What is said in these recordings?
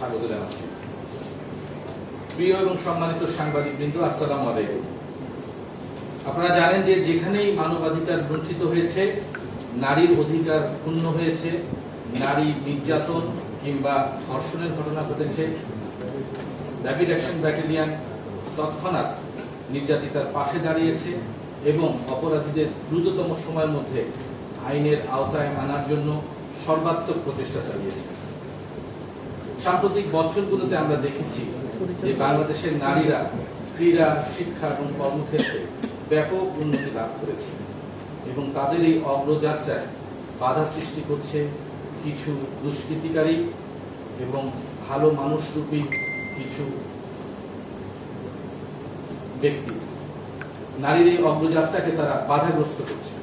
স্বাগত জানাচ্ছি। প্রিয় এবং সম্মানিত সাংবাদিক বৃন্দ আসসালামু আলাইকুম। আপনারা জানেন যে যেখানেই মানবাধিকার লুণ্ঠিত হয়েছে, নারীর অধিকার ক্ষুণ্ণ হয়েছে, নারী নির্যাতন কিংবা ধর্ষণের ঘটনা ঘটেছে র্যাপিড অ্যাকশন ব্যাটালিয়ান তৎক্ষণাৎ নির্যাতিতার পাশে দাঁড়িয়েছে এবং অপরাধীদের দ্রুততম সময়ের মধ্যে আইনের আওতায় আনার জন্য সর্বাত্মক প্রচেষ্টা চালিয়েছে। সাম্প্রতিক বছরগুলোতে আমরা দেখেছি যে বাংলাদেশের নারীরা ক্রীড়া, শিক্ষা এবং কর্মক্ষেত্রে ব্যাপক উন্নতি লাভ করেছে এবং তাদের এই অগ্রযাত্রায় বাধা সৃষ্টি করছে কিছু দুষ্কৃতিকারী এবং ভালো মানুষরূপী কিছু ব্যক্তি। নারীর এই অগ্রযাত্রাকে তারা বাধাগ্রস্ত করছে।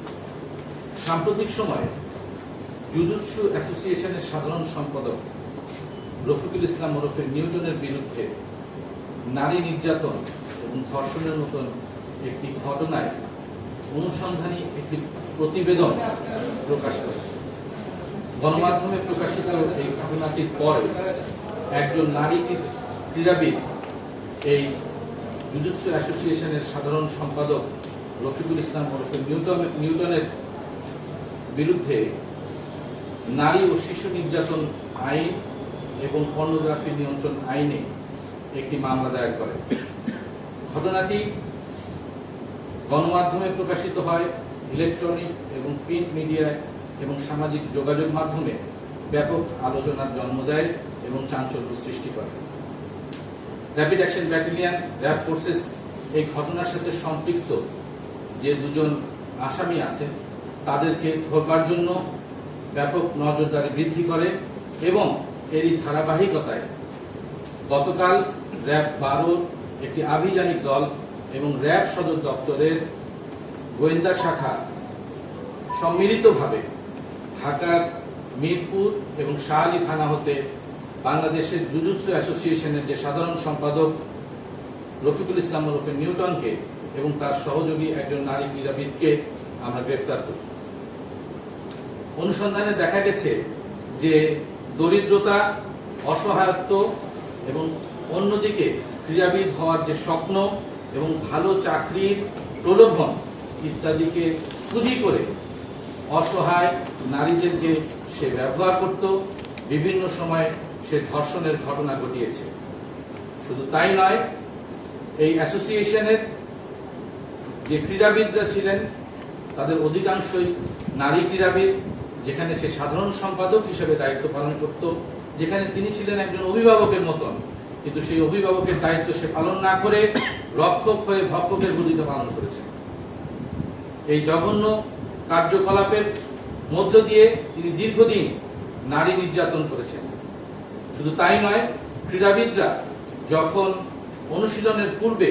সাম্প্রতিক সময়ে জুজুৎসু অ্যাসোসিয়েশনের সাধারণ সম্পাদক রফিকুল ইসলাম ওরফে নিউটনের বিরুদ্ধে নারী নির্যাতন এবং ধর্ষণের মতন একটি ঘটনায় অনুসন্ধানী একটি প্রতিবেদন প্রকাশ করে গণমাধ্যমে প্রকাশিত এই ঘটনাটির পরে একজন নারী ক্রীড়াবিদ, এই জুজুৎসু অ্যাসোসিয়েশনের সাধারণ সম্পাদক রফিকুল ইসলাম ওরফে নিউটন, নিউটনের বিরুদ্ধে নারী ও শিশু নির্যাতন আইন এবং পর্নোগ্রাফি নিয়ন্ত্রণ আইনে একটি মামলা দায়ের করে। ঘটনাটি গণমাধ্যমে প্রকাশিত হয় ইলেকট্রনিক এবং প্রিন্ট মিডিয়ায় এবং সামাজিক যোগাযোগ মাধ্যমে ব্যাপক আলোচনার জন্ম দেয় এবং চাঞ্চল্য সৃষ্টি করে। Rapid action battalion RAB forces এই ঘটনার সাথে সম্পৃক্ত যে দুজন আসামি আছেন, তাদেরকে ধরবার জন্য ব্যাপক নজরদারি বৃদ্ধি করে এবং এরই ধারাবাহিকতায় গতকাল র্যাব বারোর একটি আভিযানিক দল এবং র্যাব সদর দপ্তরের গোয়েন্দা শাখা সম্মিলিতভাবে ঢাকার মিরপুর এবং শাহালি থানা হতে বাংলাদেশের জুজুৎসু অ্যাসোসিয়েশনের যে সাধারণ সম্পাদক রফিকুল ইসলাম ওরফে নিউটনকে এবং তার সহযোগী একজন নারী ক্রীড়াবিদকে আমরা গ্রেফতার করি। অনুসন্ধানে দেখা গেছে যে দরিদ্রতা, অসহায়ত্ব এবং অন্যদিকে ক্রীড়াবিদ হওয়ার যে স্বপ্ন এবং ভালো চাকরির প্রলোভন ইত্যাদিকে পুঁজি করে অসহায় নারীদেরকে সে ব্যবহার করত, বিভিন্ন সময়ে সে ধর্ষণের ঘটনা ঘটিয়েছে। শুধু তাই নয়, এই অ্যাসোসিয়েশনের যে ক্রীড়াবিদরা ছিলেন, তাদের অধিকাংশই নারী ক্রীড়াবিদ। যেখানে সে সাধারণ সম্পাদক হিসেবে দায়িত্ব পালন করত, যেখানে তিনি ছিলেন একজন অভিভাবকের মতন। কিন্তু সেই অভিভাবকের দায়িত্ব সে পালন না করে রক্ষক হয়ে ভক্ষকের ভূমিকা পালন করেছেন এই জঘন্য কার্যকলাপের মধ্য দিয়ে তিনি দীর্ঘদিন নারী নির্যাতন করেছেন। শুধু তাই নয়, ক্রীড়াবিদরা যখন অনুশীলনের পূর্বে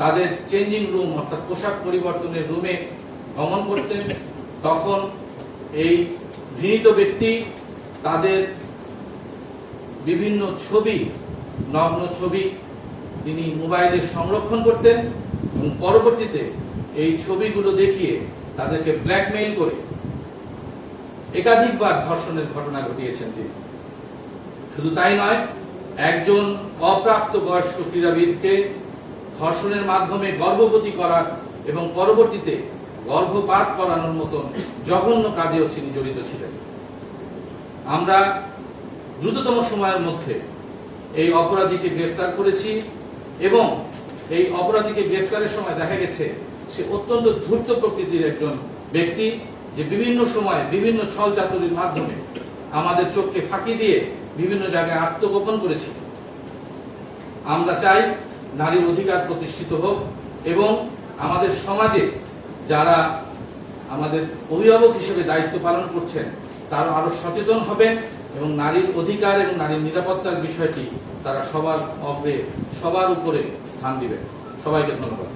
তাদের চেঞ্জিং রুম অর্থাৎ পোশাক পরিবর্তনের রুমে গমন করতেন, তখন এই ঘৃণিত ব্যক্তি তাদের বিভিন্ন ছবি, নগ্ন ছবি তিনি মোবাইলে সংরক্ষণ করতেন এবং পরবর্তীতে এই ছবিগুলো দেখিয়ে তাদেরকে ব্ল্যাকমেইল করে একাধিকবার ধর্ষণের ঘটনা ঘটিয়েছেন তিনি। শুধু তাই নয়, একজন অপ্রাপ্ত বয়স্ক ক্রীড়াবিদকে ধর্ষণের মাধ্যমে গর্ভবতী করা এবং পরবর্তীতে গর্ভপাত করানোর মতন জঘন্য কাজেও তিনি জড়িত ছিলেন। আমরা দ্রুততম সময়ের মধ্যে এই অপরাধীকে গ্রেফতার করেছি এবং এই অপরাধীকে গ্রেফতারের সময় দেখা গেছে সে অত্যন্ত ধূর্ত প্রকৃতির একজন ব্যক্তি যে বিভিন্ন সময় বিভিন্ন ছল চাতুরির মাধ্যমে আমাদের চোখকে ফাঁকি দিয়ে বিভিন্ন জায়গায় আত্মগোপন করেছিল। আমরা চাই নারীর অধিকার প্রতিষ্ঠিত হোক এবং আমাদের সমাজে যারা আমাদের অভিভাবক হিসেবে দায়িত্ব পালন করছেন, তারা আরও সচেতন হবেন এবং নারীর অধিকার এবং নারীর নিরাপত্তার বিষয়টি তারা সবার অগ্রে, সবার উপরে স্থান দিবেন। সবাইকে ধন্যবাদ।